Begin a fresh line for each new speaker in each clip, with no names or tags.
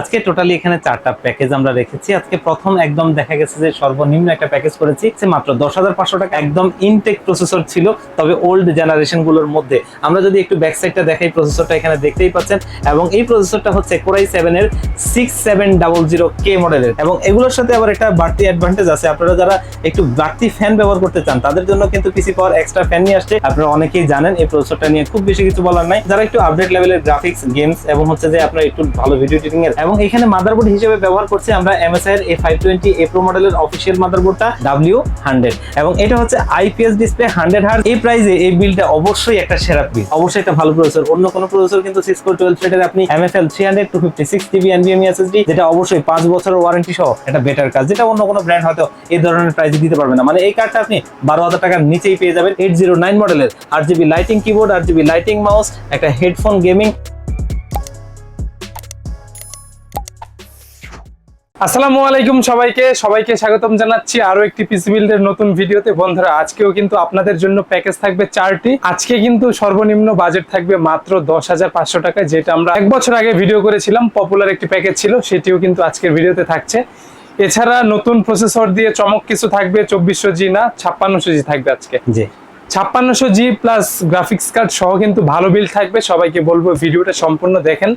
আজকে টোটালি এখানে চারটা প্যাকেজ আমরা রেখেছি। আজকে প্রথম একদম দেখা গেছে যে সর্বনিম্ন একটা প্যাকেজ করেছি মাত্র দশ হাজার পাঁচশো টাকা। একদম ইনটেক প্রসেসর ছিল, তবে ওল্ড জেনারেশনগুলোর মধ্যে। আমরা যদি একটু ব্যাক সাইডটা দেখাই প্রসেসরটা এখানে দেখতেই পাচ্ছেন। এবং এই প্রসেসরটা হচ্ছে কোরাই সেভেন এর six seven double zero K মডেলের এবং এগুলোর সাথে আবার একটা বাড়তি অ্যাডভান্টেজ আছে। আপনারা যারা একটু বাড়তি ফ্যান ব্যবহার করতে চান, তাদের জন্য কিন্তু পিসি পাওয়ার এক্সট্রা ফ্যান নিয়ে আসছে। আপনারা অনেকেই জানেন, এই প্রসেসরটা নিয়ে খুব বেশি কিছু বলার নাই। যারা একটু আপডেট লেভেলের গ্রাফিক্স গেমস এবং হচ্ছে যে আপনার একটু ভালো ভিডিও এডিটিং এর এবং এখানে মাদারবোর্ড হিসেবে ব্যবহার করছি আমরা এমএসআই এর A five twenty A pro মডেলের অফিসিয়াল মাদারবোর্ডটা ডাব্লিউ হান্ড্রেড এবং এটা হচ্ছে আইপিএস ডিসপ্লে হান্ড্রেড হার্ট এই প্রাইসে এই বিলটা অবশ্যই একটা সেরা বিল অবশ্যই একটা ভালো প্রসেসর অন্য কোনো প্রসেসর কিন্তু সিসকো টুয়েলভ থ্রেডের আপনি এমএফএল three hundred two fifty six GB এনবিএমই SSD যেটা অবশ্যই পাঁচ বছরের ওয়ারেন্টি সহ একটা বেটার কাজ যেটা অন্য কোনো ব্র্যান্ড হয়তো এই ধরনের প্রাইসে দিতে পারবে না। মানে এই কার্ডটা আপনি বারো হাজার টাকার নিচেই পেয়ে যাবেন। এইট জিরো নাইন মডেলের আট জিবি লাইটিং কিবোর্ড আট জিবি লাইটিং মাউস একটা হেডফোন গেমিং
আসসালামু আলাইকুম সবাইকে। সবাইকে স্বাগতম জানাচ্ছি আরও একটি পিসি বিল্ডের নতুন ভিডিওতে। বন্ধুরা আজকেও কিন্তু আপনাদের জন্য প্যাকেজ থাকবে চারটি। আজকে কিন্তু সর্বনিম্ন বাজেট থাকবে মাত্র দশ হাজার পাঁচশো টাকায় যেটা আমরা এক বছর আগে ভিডিও করেছিলাম। পপুলার একটি প্যাকেজ ছিল সেটিও কিন্তু আজকের ভিডিওতে থাকছে। এছাড়া নতুন প্রসেসর দিয়ে চমক কিছু থাকবে চব্বিশশো জি না ছাপ্পান্নশো জি থাকবে আজকে।
জি।
ছাপ্পান্নশো জি প্লাস গ্রাফিক্স কার্ড সহ কিন্তু ভালো বিল থাকবে। সবাইকে বলব ভিডিওটা সম্পূর্ণ দেখেন।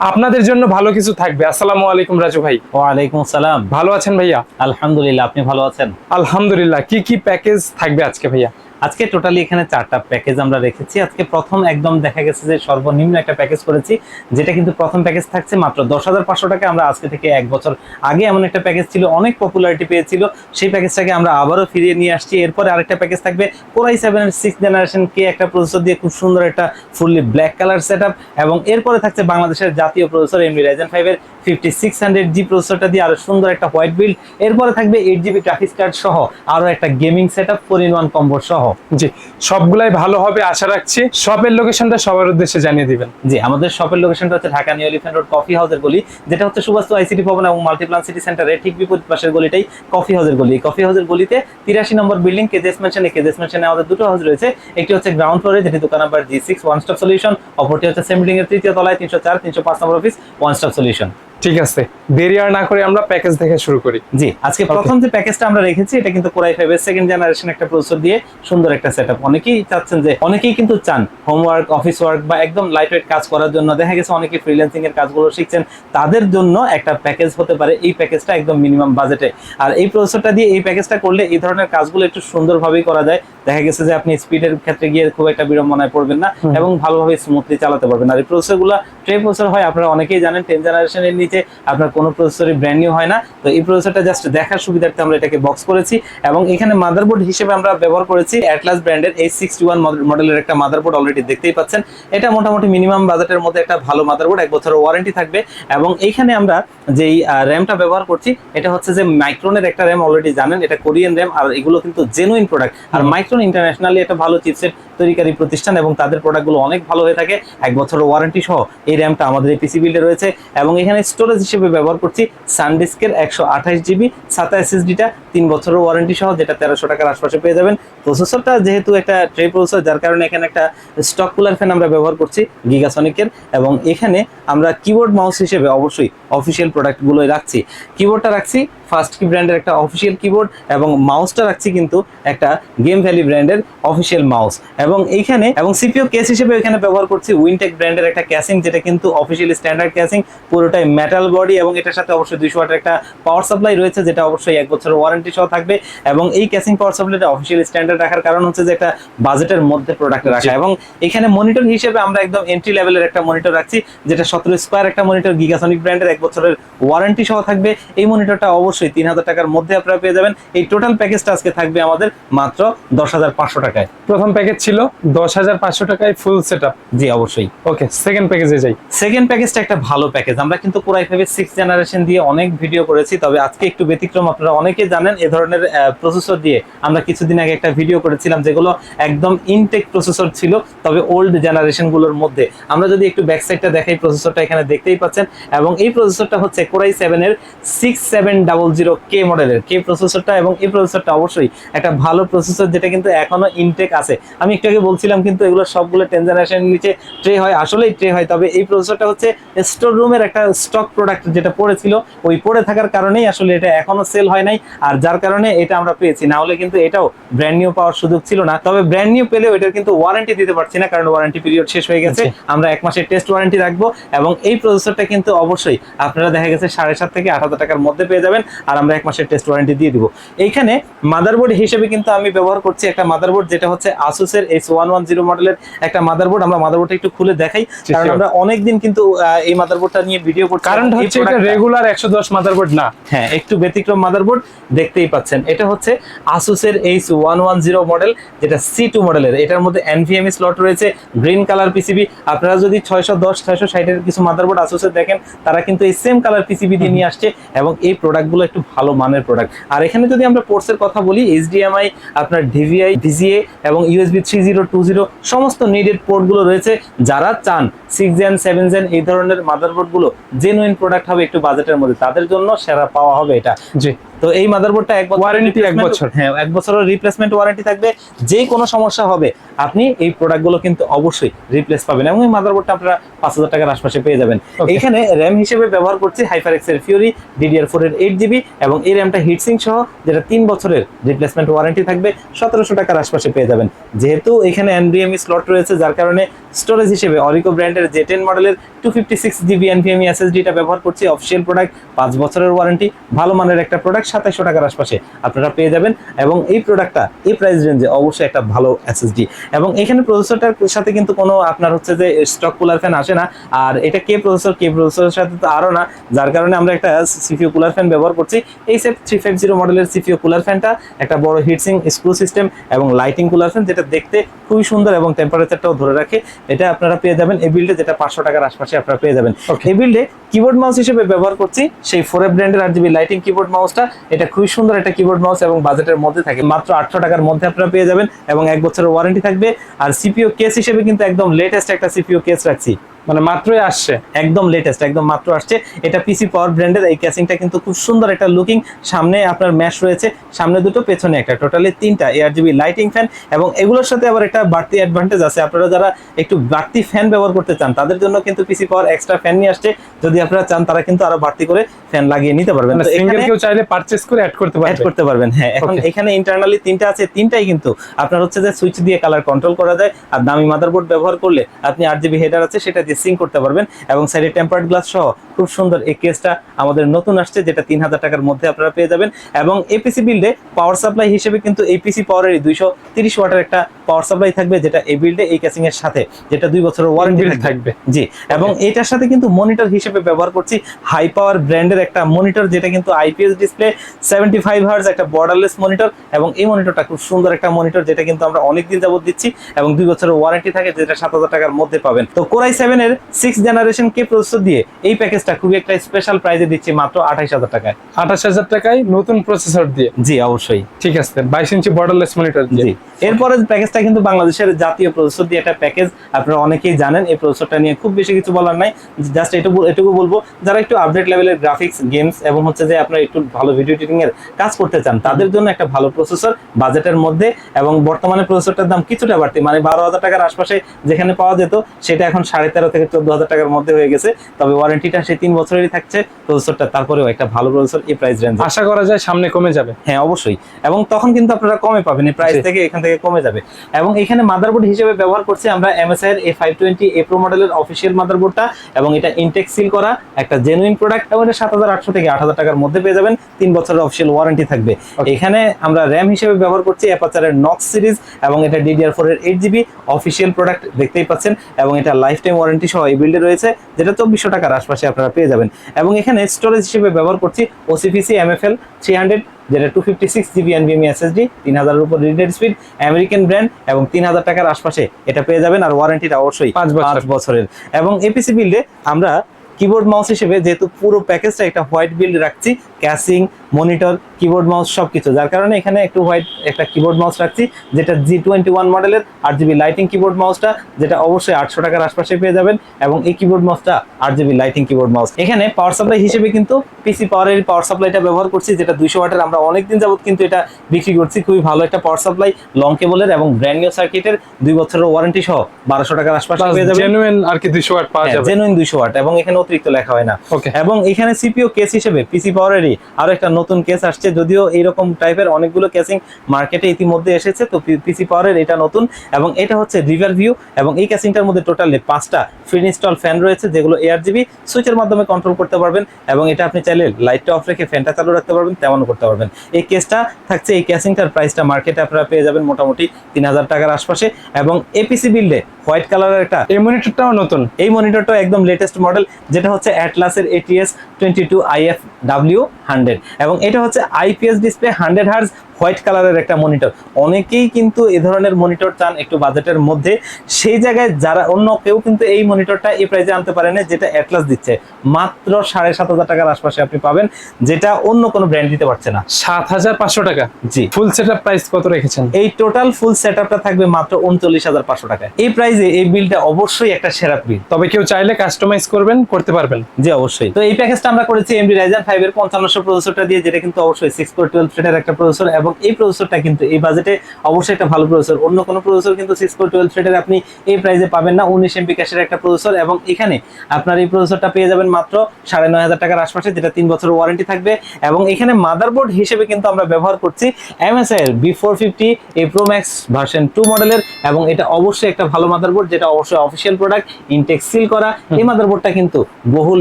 আপনাদের জন্য ভালো কিছু থাকবে। আসসালামু আলাইকুম রাজু ভাই।
ওয়ালাইকুম আসসালাম
ভালো আছেন ভাইয়া?
আলহামদুলিল্লাহ আপনি ভালো আছেন?
আলহামদুলিল্লাহ। কি কি প্যাকেজ থাকবে আজকে ভাইয়া?
আজকে টোটালি এখানে চারটা প্যাকেজ আমরা রেখেছি। আজকে প্রথম একদম দেখা গেছে যে সর্বনিম্ন একটা প্যাকেজ করেছি, যেটা কিন্তু প্রথম প্যাকেজ থাকছে মাত্র দশ হাজার পাঁচশো টাকা। আমরা আজকে থেকে এক বছর আগে এমন একটা প্যাকেজ ছিল, অনেক পপুলারিটি পেয়েছিল। সেই প্যাকেজটাকে আমরা আবারও ফিরিয়ে নিয়ে আসছি। এরপরে আরেকটা প্যাকেজ থাকবে কোরাই সেভেনের সিক্স জেনারেশন কে একটা প্রসেসর দিয়ে খুব সুন্দর একটা ফুললি ব্ল্যাক কালার সেট এবং এরপরে থাকছে বাংলাদেশের জাতীয় প্রসেসর এমডি রাইজেন ফাইভের ফিফটি সিক্স হান্ড্রেড জি প্রসেসরটা দিয়ে আরও সুন্দর একটা হোয়াইট বিল্ড এরপরে থাকবে এইট জিবি গ্রাফিক্স কার্ড সহ আরও একটা gaming set up four in one combo সহ।
জি সবগুলাই ভালো হবে আশা রাখছি। শপের লোকেশনটা সবার উদ্দেশ্যে জানিয়ে দিবেন।
জি আমাদের শপের লোকেশনটা হচ্ছে Dhaka new elephant road coffee house গলি যেটা হচ্ছে সুবাস্তু আইসিটি ভবন এবং মাল্টিপ্লান সিটি সেন্টারের ঠিক বিপরীত পাশের গলিটাই কফি হাউসের গলি। কফি হাউসের গলিতে তিরাশি নম্বর বিল্ডিং কেজেস মেনশনে কেজেস মেনশনে আমাদের দুটো হাউস রয়েছে। একটি হচ্ছে গ্রাউন্ড ফ্লোরে যেটি দোকান number G six one stop solution অপরটি হচ্ছে সেম বিল্ডিং এর তৃতীয় তলায় তিনশো চার তিনশো পাঁচ নম্বর অফিস ওয়ান স্টপ সলিউশন
ঠিক আছে দেরি আর না করে আমরা প্যাকেজ দেখে শুরু করি।
জি আজকে প্রথম যে প্যাকেজটা আমরা রেখেছি এটা কিন্তু কোরাই ফাইভের সেকেন্ড জেনারেশন একটা প্রসেসর দিয়ে সুন্দর একটা সেটআপ অনেকেই চাচ্ছেন যে অনেকেই কিন্তু চান হোমওয়ার্ক অফিস ওয়ার্ক বা একদম ওয়েট কাজ করার জন্য। দেখা গেছে অনেকে ফ্রিল্যান্সিং এর কাজগুলো শিখছেন। তাদের জন্য একটা প্যাকেজ হতে পারে এই প্যাকেজটা একদম মিনিমাম বাজেটে আর এই প্রসেসরটা দিয়ে এই প্যাকেজটা করলে এই ধরনের কাজগুলো একটু সুন্দরভাবেই করা যায়। দেখা গেছে যে আপনি স্পিডের ক্ষেত্রে গিয়ে খুব একটা বিড়ম্বনায় পড়বেন না এবং ভালোভাবে স্মুথলি চালাতে পারবেন। আর এই প্রসেসরগুলো ট্রে প্রসেসর হয় আপনারা অনেকেই জানেন টেন জেনারেশনের নিচে আপনার কোনো প্রসেসরই ব্র্যান্ড নিউ হয় না। তো এই প্রসেসরটা জাস্ট দেখার সুবিধার্থে আমরা এটাকে বক্স করেছি এবং এখানে মাদারবোর্ড হিসেবে আমরা ব্যবহার করেছি অ্যাটলাস ব্র্যান্ডের এই সিক্সটি ওয়ান মডেলের একটা মাদারবোর্ড অলরেডি দেখতেই পাচ্ছেন। এটা মোটামুটি মিনিমাম বাজেটের মধ্যে একটা ভালো মাদারবোর্ড এক বছরের ওয়ারেন্টি থাকবে। এবং এইখানে আমরা যেই র্যামটা ব্যবহার করছি এটা হচ্ছে যে মাইক্রোনের একটা র্যাম অলরেডি জানেন এটা কোরিয়ান র্যাম আর এগুলো কিন্তু জেনুইন প্রোডাক্ট আর মাইক্রোন ইন্টারন্যাশনালি একটা ভালো চিপসেট তৈরিকারী প্রতিষ্ঠান এবং তাদের প্রোডাক্টগুলো অনেক ভালো হয়ে থাকে। এক বছরের ওয়ারেন্টি সহ এই র্যামটা আমাদের এই পিসি বিল্ডে রয়েছে এবং এখানে স্টোরেজ হিসেবে ব্যবহার করছি সানডিস্কের একশো আঠাশ জিবি সাতা এসএসডিটা তিন বছরের ওয়ারেন্টি সহ, যেটা তেরোশো টাকার আশপাশে পেয়ে যাবেন। প্রসেসরটা যেহেতু একটা ট্রে প্রসেসর যার কারণে এখানে একটা স্টক কুলার ফ্যান আমরা ব্যবহার করছি গিগাসনিকের এবং এখানে আমরা কিবোর্ড মাউস হিসেবে অবশ্যই অফিসিয়াল প্রোডাক্টগুলোই রাখছি। কিবোর্ডটা রাখছি ফার্স্ট কি ব্র্যান্ডের একটা অফিসিয়াল কিবোর্ড এবং মাউসটা রাখছি কিন্তু একটা গেম ভ্যালি ব্র্যান্ডের অফিসিয়াল মাউস এবং এইখানে এবং সিপিও কেস হিসেবে এখানে ব্যবহার করছি উইনটেক ব্র্যান্ডের একটা ক্যাসিং যেটা কিন্তু অফিসিয়ালি স্ট্যান্ডার্ড ক্যাসিং পুরোটাই মেটাল বডি এবং এটার সাথে অবশ্যই দুইশো ওয়াটের একটা পাওয়ার সাপ্লাই রয়েছে যেটা অবশ্যই এক বছরের ওয়ারেন্টি সহ থাকবে। এবং এই ক্যাসিং পাওয়ার সাপ্লাইটা অফিসিয়ালি স্ট্যান্ডার্ড রাখার কারণ হচ্ছে যে একটা বাজেটের মধ্যে প্রোডাক্ট রাখা। এবং এখানে মনিটর হিসেবে আমরা একদম এন্ট্রি লেভেলের একটা মনিটর রাখছি যেটা সতেরো স্কোয়ার একটা মনিটর গিগাসনিক ব্র্যান্ডের এক বছরের ওয়ারেন্টি সহ থাকবে। এই মনিটরটা অবশ্যই তিন হাজার টাকার মধ্যে আপনারা পেয়ে যাবেন। এই টোটাল প্যাকেজটা আজকে থাকবে আমাদের মাত্র দশ হাজার পাঁচশো টাকায়।
প্রথম প্যাকেজ ছিল দশ হাজার পাঁচশো টাকায় ফুল সেট আপ
জি অবশ্যই।
ওকে সেকেন্ড প্যাকেজে যাই।
সেকেন্ড প্যাকেজটা একটা ভালো প্যাকেজ আমরা কিন্তু কোরাই ফাইভের সিক্স জেনারেশন দিয়ে অনেক ভিডিও করেছি তবে আজকে একটু ব্যতিক্রম আপনারা অনেকে জানেন এ ধরনের প্রসেসর দিয়ে আমরা কিছুদিন আগে একটা ভিডিও করেছিলাম যেগুলো একদম ইনটেক প্রসেসর ছিল তবে ওল্ড জেনারেশনগুলোর মধ্যে। আমরা যদি একটু ব্যাক সাইডটা দেখাই প্রসেসরটা এখানে দেখতেই পাচ্ছেন এবং এই প্রসেসরটা হচ্ছে কোরাই সেভেনের six seven double zero K মডেলের কে প্রসেসরটা এবং এই প্রসেসরটা অবশ্যই একটা ভালো প্রসেসর যেটা কিন্তু এখনও ইনটেক আছে। আমি একটু একটু আগে বলছিলাম কিন্তু এগুলো সবগুলো টেন জেনারেশনের নিচে ট্রে হয় আসলেই ট্রে হয়। তবে এই প্রসেসরটা হচ্ছে স্টোর রুমের একটা স্টক প্রোডাক্ট যেটা পড়েছিল। ওই পড়ে থাকার কারণেই আসলে এটা এখনও সেল হয় নাই। আর যার কারণে এটা আমরা পেয়েছি। না হলে কিন্তু এটাও ব্র্যান্ড নিউ পাওয়ার সুযোগ ছিল না। তবে ব্র্যান্ড নিউ পেলেও এটার কিন্তু ওয়ারেন্টি দিতে পারছি না কারণ ওয়ারেন্টি পিরিয়ড শেষ হয়ে গেছে। আমরা এক মাসের টেস্ট ওয়ারেন্টি রাখব এবং এই প্রসেসরটা কিন্তু অবশ্যই আপনারা দেখা গেছে সাড়ে সাত থেকে আট হাজার টাকার মধ্যে পেয়ে যাবেন আর আমরা এক মাসের টেস্ট ওয়ারেন্টি দিয়ে দিব। এইখানে মাদারবোর্ড হিসেবে কিন্তু আমি ব্যবহার করছি একটা মাদারবোর্ড যেটা হচ্ছে আসুসের S one one zero model একটা মাদারবোর্ড আমরা মাদারবোর্ডটা একটু খুলে দেখাই কারণ আমরা অনেকদিন কিন্তু এই মাদারবোর্ডটা নিয়ে ভিডিও করছি। এই
হচ্ছে এটা রেগুলার একশো দশ মাদারবোর্ড না।
হ্যাঁ একটু ব্যতিক্রম মাদারবোর্ড দেখতেই পাচ্ছেন। এটা হচ্ছে আসুসের H one one zero model যেটা সি টু মডেলের এটার মধ্যে এনভিএমই স্লট রয়েছে গ্রিন কালার পিসিবি আপনারা যদি ছয়শো দশ ছয়শো ষাটের কিছু মাদারবোর্ড আসুসের দেখেন তারা কিন্তু এই সেম কালার পিসিবি দিয়ে নিয়ে আসছে এবং এই প্রোডাক্টগুলো একটু ভালো মানের প্রোডাক্ট আর এখানে যদি আমরা পোর্টসের কথা বলি এইচডিএমআই আপনার ডিভিআই ডিজিএ এবং USB three zero two zero সমস্ত নিডেড পোর্টগুলো রয়েছে যারা চান। সিক্স জেন সেভেন জেন এই ধরনের মাদারবোর্ডগুলো জেনুইন প্রোডাক্ট হবে একটু বাজেটের মধ্যে। তাদের জন্য সেরা পাওয়া হবে এটা।
জি।
তো এই মাদারবোর্ডটা এক
Warranty এক বছর।
হ্যাঁ এক বছরের রিপ্লেসমেন্ট ওয়ারেন্টি থাকবে। যে কোনো সমস্যা হবে আপনি এই প্রোডাক্টগুলো কিন্তু অবশ্যই রিপ্লেস পাবেন এবং এই মাদারবোর্ডটা আপনারা পাঁচ হাজার টাকার আশপাশে পেয়ে যাবেন। এখানে র্যাম হিসেবে ব্যবহার করছি হাইফার এক্সের ফিউরি ডিডিআর ফোর এর এইট জিবি এবং এই র্যামটা হিটসিং সহ যেটা তিন বছরের রিপ্লেসমেন্ট ওয়ারেন্টি থাকবে সতেরোশো টাকার আশপাশে পেয়ে যাবেন। যেহেতু এখানে এনভিএমই স্লট রয়েছে যার কারণে স্টোরেজ হিসেবে অরিকো ব্র্যান্ডের জে টেন মডেলের two fifty six GB NVMe এসএসডিটা ব্যবহার করছি অফিসিয়াল প্রোডাক্ট পাঁচ বছরের ওয়ারেন্টি ভালো মানের একটা প্রোডাক্ট সাতাইশশো টাকার আশপাশে আপনারা পেয়ে যাবেন। এবং এই প্রোডাক্টটা এই প্রাইস রেঞ্জে অবশ্যই একটা ভালো এসএসডি এবং এখানে প্রসেসরটার সাথে কিন্তু কোনো আপনার হচ্ছে যে স্টক কুলার ফ্যান আসে না। আর এটা কে প্রসেসর কে প্রসেসরের সাথে তো আরও না। যার কারণে আমরা একটা সিপিও কুলার ফ্যান ব্যবহার করছি। এই সেফ থ্রি ফাইভ জিরো মডেলের সিপিও কুলার ফ্যানটা একটা বড় হিটসিং স্ক্রু সিস্টেম এবং লাইটিং কুলার ফ্যান যেটা দেখতে খুবই সুন্দর এবং টেম্পারেচারটাও ধরে রাখে। এটা আপনারা পেয়ে যাবেন। এই বিল্ডে যেটা পাঁচশো টাকার আশপাশে আপনারা পেয়ে যাবেন. এই বিল্ডে কিবোর্ড মাউস হিসেবে ব্যবহার করছি সেই ফোরে ব্র্যান্ডের R G B lighting keyboard মাউসটা এটা খুবই সুন্দর একটা কিবোর্ড মাউস এবং বাজেটের মধ্যে থাকে। মাত্র আটশো টাকার মধ্যে আপনারা পেয়ে যাবেন এবং এক বছরের ওয়ারেন্টি থাকবে। আর সিপিও কেস হিসেবে কিন্তু একদম লেটেস্ট একটা সিপিও কেস রাখছি।
মানে মাত্রই আসছে।
একদম লেটেস্ট একদম মাত্র আসছে। এটা পিসি পাওয়ার ব্র্যান্ডের এই ক্যাসিংটা কিন্তু খুব সুন্দর একটা লুকিং সামনে আপনার ম্যাশ রয়েছে সামনে দুটো পেছনে একটা। টোটালি তিনটা এয়ার জিবি লাইটিং ফ্যান এবং এগুলোর সাথে আবার একটা বাড়তি অ্যাডভান্টেজ আছে। আপনারা যারা একটু বাড়তি ফ্যান ব্যবহার করতে চান তাদের জন্য কিন্তু পিসি পাওয়ার এক্সট্রা ফ্যান নিয়ে আসছে। যদি আপনারা চান তারা কিন্তু আরও বাড়তি করে ফ্যান লাগিয়ে নিতে পারবেন।
মানে সিঙ্গেল কেউ চাইলে পারচেস করে অ্যাড করতে
অ্যাড করতে পারবেন হ্যাঁ। এখন এখানে ইন্টারনালি তিনটা আছে তিনটাই কিন্তু আপনার হচ্ছে যে সুইচ দিয়ে কালার কন্ট্রোল করা যায়। আর দামি মাদারবোর্ড ব্যবহার করলে আপনি আট জিবি হেডার আছে সেটা দিয়ে সিং করতে পারবেন এবং সাইডে টেম্পার্ড গ্লাস সহ খুব সুন্দর এই কেসটা আমাদের নতুন আসছে যেটা তিন হাজার টাকার মধ্যে আপনারা পেয়ে যাবেন। এবং এপিসি বিল্ডে পাওয়ার সাপ্লাই হিসেবে কিন্তু এপিসি পাওয়ারের দুইশো তিরিশ ওয়াটের একটা পাওয়ার সাপ্লাই থাকবে যেটা এই বিল্ডে এই ক্যাসিং এর সাথে যেটা দুই বছরের ওয়ারেন্টি থাকবে। জি এবং এটার সাথে কিন্তু মনিটর হিসেবে ব্যবহার করছি হাই পাওয়ার ব্র্যান্ডের একটা মনিটর যেটা কিন্তু IPS display seventy five hertz একটা বর্ডারলেস মনিটর এবং এই মনিটরটা খুব সুন্দর একটা মনিটর যেটা কিন্তু আমরা অনেকদিন যাবত দিচ্ছি এবং দুই বছরের ওয়ারেন্টি থাকে যেটা সাত হাজার টাকার মধ্যে পাবেন। তো কোরাই সেভেন এর সিক্স জেনারেশন কে প্রসেসর দিয়ে এই প্যাকেজটা খুবই একটা স্পেশাল প্রাইজে দিচ্ছি মাত্র আঠাইশ হাজার টাকায়।
আঠাশ হাজার টাকায় নতুন প্রসেসর দিয়ে?
জি অবশ্যই।
ঠিক আছে বাইশ ইঞ্চি বর্ডারলেস মনিটর
জি এরপরে প্যাকেজটা কিন্তু বাংলাদেশের জাতীয় প্রসেসর দিয়ে একটা প্যাকেজ আপনারা অনেকেই জানেন এই প্রসেসরটা নিয়ে খুব বেশি কিছু বলার নাই। জাস্ট এটুকু এটুকু বলব যারা একটু আপডেট লেভেলের গ্রাফিক্স গেমস এবং হচ্ছে যে আপনারা একটু ভালো ভিডিও এডিটিং এর কাজ করতে চান তাদের জন্য একটা ভালো প্রসেসর বাজেটের মধ্যে এবং বর্তমানে প্রসেসরটার দাম কিছুটা বাড়তি মানে বারো হাজার টাকার আশপাশে যেখানে পাওয়া যেত সেটা এখন সাড়ে তেরো থেকে চোদ্দ হাজার টাকার মধ্যে হয়ে গেছে তবে ওয়ারেন্টিটা সেই তিন বছরেরই থাকছে প্রসেসরটা তারপরেও একটা ভালো প্রসেসর এই প্রাইস রেঞ্জ
আশা করা যায় সামনে কমে যাবে।
হ্যাঁ অবশ্যই। এবং তখন কিন্তু আপনারা কমে পাবেন এই প্রাইস থেকে এখান থেকে কমে যাবে। এবং এখানে মাদারবোর্ড হিসেবে ব্যবহার করছি আমরা এমএসআই এর A five twenty A pro মডেলের অফিসিয়াল মাদারবোর্ডটা এবং এটা ইনটেক সিল করা একটা জেনুইন প্রোডাক্ট এবং এটা সাত হাজার আটশো থেকে আট হাজার টাকার মধ্যে পেয়ে যাবেন তিন বছরের অফিসিয়াল ওয়ারেন্টি থাকবে। এখানে আমরা র্যাম হিসেবে ব্যবহার করছি অ্যাপাচারের নক্স সিরিজ এবং এটা ডিডিআর ফোর এর এইট জিবি অফিসিয়াল প্রোডাক্ট দেখতেই পাচ্ছেন এবং এটা লাইফ টাইম ওয়ারেন্টি সহ এই বিল্ডে রয়েছে যেটা চব্বিশশো টাকার আশপাশে আপনারা পেয়ে যাবেন এবং এখানে স্টোরেজ হিসেবে ব্যবহার করছি ওসিপিসি এমএফএল থ্রি হান্ড্রেড যেটা two fifty six GB NVMe SSD তিন হাজারের উপর রিডেড স্পিড আমেরিকান ব্র্যান্ড এবং তিন হাজার টাকার আশপাশে এটা পেয়ে যাবেন আর ওয়ারেন্টিটা অবশ্যই।
পাঁচ
বছরের এবং এপিসি বিল্ডে আমরা কিবোর্ড মাউস হিসেবে যেহেতু পুরো প্যাকেজটা একটা হোয়াইট বিল্ড রাখছি ক্যাশিং মনিটর কিবোর্ড মাউস সবকিছু। যার কারণে এখানে একটু হোয়াইট একটা কিবোর্ড মাউস রাখছি যেটা জি টোয়েন্টি ওয়ান মডেলের আট জিবি লাইটিং কিবোর্ড মাউসটা যেটা অবশ্যই আটশো টাকার আশপাশে পেয়ে যাবেন এবং এই কিবোর্ড মাউসটা আট জিবি লাইটিং কিবোর্ড মাউস এখানে পাওয়ার সাপ্লাই হিসেবে কিন্তু পিসি পাওয়ারের পাওয়ার সাপ্লাইটা ব্যবহার করছি যেটা দুইশো ওয়াটের। আমরা অনেকদিন যাবত কিন্তু এটা বিক্রি করছি খুবই ভালো একটা পাওয়ার সাপ্লাই লং কেবলের এবং ব্র্যান্ড নিউ সার্কিটের দুই বছরের ওয়ারেন্টি সহ বারোশো টাকার আশপাশে পেয়ে যাবেন।
জেনুইন আর কি দুইশো ওয়াট পাওয়া যাবে।
জেনুইন দুইশো ওয়াট এবং এখানে অতিরিক্ত লেখা হয় না।
ওকে
এবং এখানে সিপিও কেস হিসেবে পিসি পাওয়ারেরই আরও একটা নতুন কেস আসছে যদিও এইরকম টাইপের অনেকগুলো কেসিং মার্কেটে ইতিমধ্যে এসেছে, তো পিসি পাওয়ারের এটা নতুন এবং এটা হচ্ছে রিভার ভিউ এবং এই কেসিংটার মধ্যে টোটালি পাঁচটা ফ্রি ইনস্টল ফ্যান রয়েছে, যেগুলো এয়ার জিবি সুইচের মাধ্যমে কন্ট্রোল করতে পারবেন এবং এটা আপনি চাইলে লাইটটা অফ রেখে ফ্যানটা চালু রাখতে পারবেন তেমন করতে পারবেন। এই কেসটা থাকছে, এই কেসিংটার প্রাইসটা মার্কেটে আপনারা পেয়ে যাবেন মোটামুটি তিন হাজার টাকার আশপাশে এবং এপিসি বিল্ডে হোয়াইট কালারের একটা
এই মনিটরটাও নতুন।
এই মনিটরটা একদম লেটেস্ট মডেল যেটা হচ্ছে অ্যাটলাসের ATS twenty two IF W hundred এবং এটা হচ্ছে IPS display hundred hertz white কালারের একটা মনিটর। অনেকেই কিন্তু এ ধরনের মনিটর চান একটু বাজেটের মধ্যে। সেই জায়গায় যারা অন্য কেউ কিন্তু এই মনিটরটা এই প্রাইসে আনতে পারে না যেটা অ্যাটলাস দিচ্ছে। মাত্র সাড়ে সাত হাজার টাকার আশপাশে আপনি পাবেন যেটা অন্য কোনো ব্র্যান্ড দিতে পারছে না।
সাত হাজার পাঁচশো টাকা?
জি।
ফুল সেট প্রাইস কত রেখেছেন?
এই টোটাল ফুল সেট থাকবে মাত্র উনচল্লিশ হাজার পাঁচশো টাকা। এই প্রাইসে এই বিলটা অবশ্যই একটা সেরা বিল
তবে কেউ চাইলে কাস্টমাইজ করবেন করতে পারবেন।
জি অবশ্যই। তো এই প্যাকেজটা আমরা করেছি এমডি রাইজেন ফাইভ এর পঞ্চান্নশো প্রসেসরটা দিয়ে যেটা কিন্তু অবশ্যই সিক্স কোর টুয়েলভ থ্রেডের একটা প্রসেসর এবং এই প্রসেসরটা কিন্তু এই বাজেটে অবশ্যই একটা ভালো প্রসেসর অন্য কোনো প্রসেসর কিন্তু সিক্স কোর টুয়েলভ থ্রেডের আপনি এই প্রাইসে পাবেন না উনিশ এমপি ক্যাশের একটা প্রসেসর এবং এখানে আপনার এই প্রসেসরটা পেয়ে যাবেন মাত্র সাড়ে নয় হাজার টাকার আশপাশে যেটা তিন বছর ওয়ারেন্টি থাকবে এবং এখানে মাদারবোর্ড হিসেবে কিন্তু আমরা ব্যবহার করছি এমএসআই এর বি ফোর ফিফটি এই প্রো ম্যাক্স ভার্সন টু মডেলের এবং এটা অবশ্যই একটা ভালো মাদারবোর্ড যেটা অবশ্যই অফিসিয়াল প্রোডাক্ট ইনটেক সিল করা। এই মাদারবোর্ডটা কিন্তু বহুল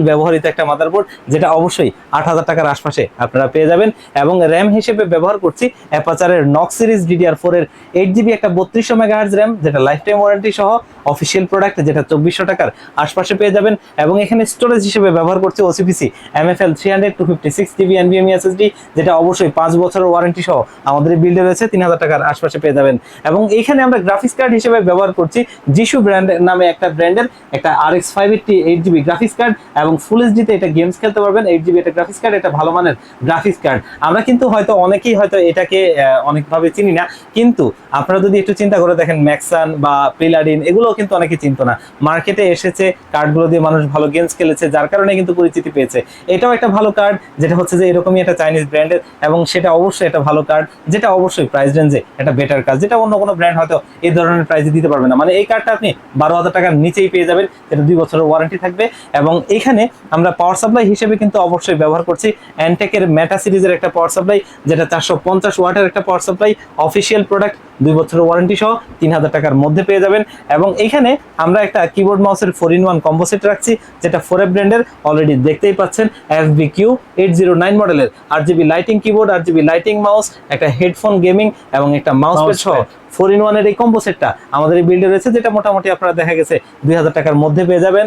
ব্যবহৃত একটা মাদারবোর্ড যেটা অবশ্যই আট হাজার টাকার আশপাশে আপনারা পেয়ে যাবেন এবং র্যাম হিসেবে ব্যবহার করছি অ্যাপাচারের নক সিরিজ ডিডিআর ফোর এর এইট জিবি একটা বত্রিশশো মেগাহার্জ র্যাম যেটা লাইফ টাইম ওয়ারেন্টি সহ অফিসিয়াল প্রোডাক্ট যেটা চব্বিশশো টাকার আশপাশে পেয়ে যাবেন। এবং এখানে স্টোরেজ হিসেবে ব্যবহার করছি OCPC M F L three hundred two fifty six GB এনবিএমই SSD যেটা অবশ্যই পাঁচ বছরের ওয়ারেন্টি সহ আমাদের বিল্ডে রয়েছে, তিন হাজার টাকার আশপাশে পেয়ে যাবেন। এবং এখানে আমরা গ্রাফিক্স কার্ড হিসেবে ব্যবহার করছি যিশু ব্র্যান্ড নামে একটা ব্র্যান্ডের একটা R X five eighty eight GB graphics card এবং ফুল এইচডিতে এটা গেমস খেলতে পারবেন। এইট জিবি এটা গ্রাফিক্স কার্ড এটা ভালো মানের গ্রাফিক্স কার্ড আমরা কিন্তু হয়তো অনেকেই হয়তো এটাকে অনেকভাবে চিনি না। কিন্তু আপনারা যদি একটু চিন্তা করে দেখেন, ম্যাক্সান বা প্রিলাডিন, এগুলোও কিন্তু অনেকে চিনতো না। মার্কেটে এসেছে, কার্ডগুলো দিয়ে মানুষ ভালো গেমস খেলেছে, যার কারণে কিন্তু পরিচিতি পেয়েছে। এটাও একটা ভালো কার্ড, যেটা হচ্ছে যে এরকমই একটা চাইনিজ ব্র্যান্ডের এবং সেটা অবশ্যই একটা ভালো কার্ড, যেটা অবশ্যই প্রাইস রেঞ্জে একটা বেটার কাজ, যেটা অন্য কোনো ব্র্যান্ড হয়তো এই ধরনের প্রাইসে দিতে পারবে না। মানে এই কার্ডটা আপনি বারো হাজার টাকার নিচেই পেয়ে যাবেন, যেটা দুই বছরের ওয়ারেন্টি থাকবে। এবং এখানে আমরা পাওয়ার সাপ্লাই হিসেবে কিন্তু অবশ্যই ব্যবহার করছি অ্যান্টেকের মেটা সিরিজের একটা পাওয়ার সাপ্লাই যেটা চারশো পঞ্চাশ ওয়াটের একটা পাওয়ার সাপ্লাই অফিসিয়াল প্রোডাক্ট দুই বছরের ওয়ারেন্টি সহ তিন হাজার টাকার মধ্যে পেয়ে যাবেন এবং এইখানে আমরা একটা কিবোর্ড মাউসের four in one combo set রাখছি যেটা ফোর ব্র্যান্ডের অলরেডি দেখতেই পাচ্ছেন F B Q eight zero nine মডেলের R GB lighting keyboard R GB lighting mouse একটা হেডফোন গেমিং এবং একটা মাউস সহ। ফোর ইন ওয়ানের এই কম্বো সেটটা আমাদের এই বিল্ডে রয়েছে যেটা মোটামুটি আপনারা দেখা গেছে দুই হাজার টাকার মধ্যে পেয়ে যাবেন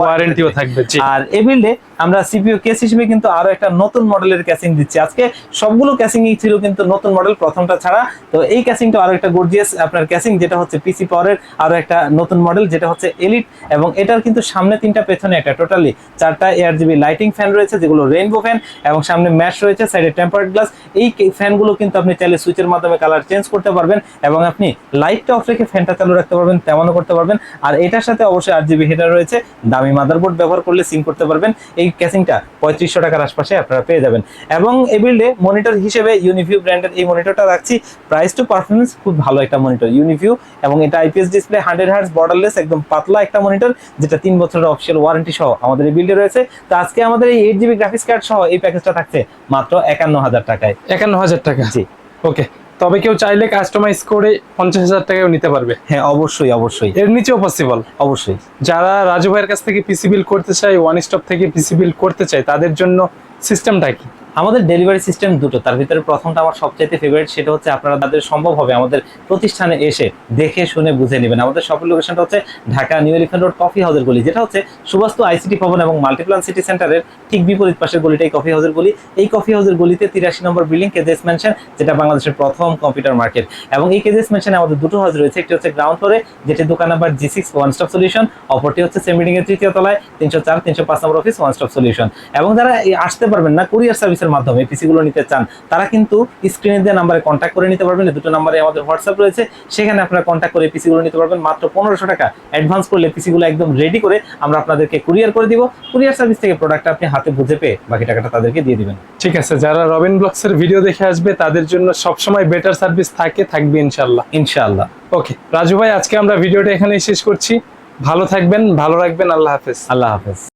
ওয়ারেন্টিও
থাকবে।
থাকবে
আর এই বিল্ডে আমরা সিপিও কেস হিসেবে কিন্তু আরও একটা নতুন মডেলের ক্যাসিং দিচ্ছি। আজকে সবগুলো ক্যাসিংই ছিল কিন্তু নতুন মডেল প্রথমটা ছাড়া। তো এই ক্যাসিংটা আরও একটা গর্জিয়াস আপনার ক্যাসিং যেটা হচ্ছে পিসি পাওয়ারের আরও একটা নতুন মডেল যেটা হচ্ছে এলিট এবং এটার কিন্তু সামনে তিনটা পেছনে একটা টোটালি চারটা এয়ার জিবি লাইটিং ফ্যান রয়েছে যেগুলো রেইনবো ফ্যান এবং সামনে ম্যাশ রয়েছে সাইডে টেম্পার্ড গ্লাস এই ফ্যানগুলো কিন্তু আপনি চাইলে সুইচের মাধ্যমে কালার চেঞ্জ করতে পারবেন এবং আপনি লাইটটা অফ রেখে ফ্যানটা চালু রাখতে পারবেন তেমনও করতে পারবেন। আর এটার সাথে অবশ্যই আট জিবি হেডার রয়েছে। দামি মাদারবোর্ড ব্যবহার করলে সিম করতে পারবেন। এই ক্যাসিংটা পঁয়ত্রিশশো টাকার আশপাশে আপনারা পেয়ে যাবেন। এবং এই বিল্ডে মনিটর হিসেবে ইউনিভিউ ব্র্যান্ডের এই মনিটরটা রাখছি। প্রাইস টু পারফরমেন্স খুব ভালো একটা মনিটর ইউনিভিউ এবং এটা IPS display hundred hertz borderless একদম পাতলা একটা মনিটর যেটা তিন বছরের অফিসিয়াল ওয়ারেন্টি সহ আমাদের এই বিল্ডে রয়েছে। তো আজকে আমাদের এই এইট জিবি গ্রাফিক্স কার্ড সহ এই প্যাকেজটা থাকছে মাত্র একান্ন হাজার টাকায়।
একান্ন হাজার টাকা।
জি।
ওকে তবে কেউ চাইলে কাস্টমাইজ করে পঞ্চাশ হাজার টাকাও নিতে পারবে।
হ্যাঁ অবশ্যই অবশ্যই।
এর নিচেও পসিবল
অবশ্যই।
যারা রাজু ভাইয়ের কাছ থেকে পিসি বিল করতে চায় ওয়ান স্টপ থেকে পিসি বিল করতে চায় তাদের জন্য সিস্টেমটা কি?
আমাদের ডেলিভারি সিস্টেম দুটো। তার ভিতরে প্রথমটা আমার সবচাইতে ফেভারিট সেটা হচ্ছে আপনারা তাদের সম্ভব হবে আমাদের প্রতিষ্ঠানে এসে দেখে, শুনে, বুঝে নেবেন। আমাদের শপের লোকেশনটা হচ্ছে Dhaka New Elephant Road coffee হাউসের গলি। যেটা হচ্ছে সুবাস্তু আইসিটি ভবন এবং মাল্টিপ্লান সিটি সেন্টারের ঠিক বিপরীত পাশের গলিটাই কফি হাউসের গলি। এই কফি হাউসের গলিতে তিরাশি নম্বর বিল্ডিং কেজেস মেনশন যেটা বাংলাদেশের প্রথম কম্পিউটার মার্কেট এবং এই কেজেস মেনশনে আমাদের দুটো হাউস রয়েছে। একটি হচ্ছে গ্রাউন্ড ফ্লোরে যেটি দোকান number G six one stop solution অপরটি হচ্ছে সেম বিল্ডিং এর তৃতীয় তলায়, তিনশো চার, তিনশো পাঁচ নম্বর অফিস ওয়ান স্টপ সলিউশন এবং যারা আসতে পারবেন না কুরিয়ার সার্ভিসের বক্সের মাধ্যমে পিসি গুলো নিতে চান তারা কিন্তু স্ক্রিনে দেওয়া নাম্বারে কন্ট্যাক্ট করে নিতে পারবেন দুটো নাম্বারে আমাদের হোয়াটসঅ্যাপ রয়েছে সেখানে আপনারা কন্ট্যাক্ট করে পিসি গুলো নিতে পারবেন মাত্র পনেরোশো টাকা অ্যাডভান্স করলে পিসি গুলো একদম রেডি করে আমরা আপনাদেরকে কুরিয়ার করে দিব কুরিয়ার সার্ভিস থেকে প্রোডাক্ট আপনি হাতে বুঝে পেয়ে বাকি টাকাটা তাদেরকে দিয়ে দিবেন।
ঠিক আছে যারা রবিন ব্লগসের ভিডিও দেখে আসবে তাদের জন্য সবসময় বেটার সার্ভিস থাকে থাকবে ইনশাল্লাহ
ইনশাআল্লাহ।
ওকে রাজু ভাই আজকে আমরা ভিডিওটা এখানেই শেষ করছি। ভালো থাকবেন ভালো রাখবেন আল্লাহ হাফেজ।
আল্লাহ হাফেজ।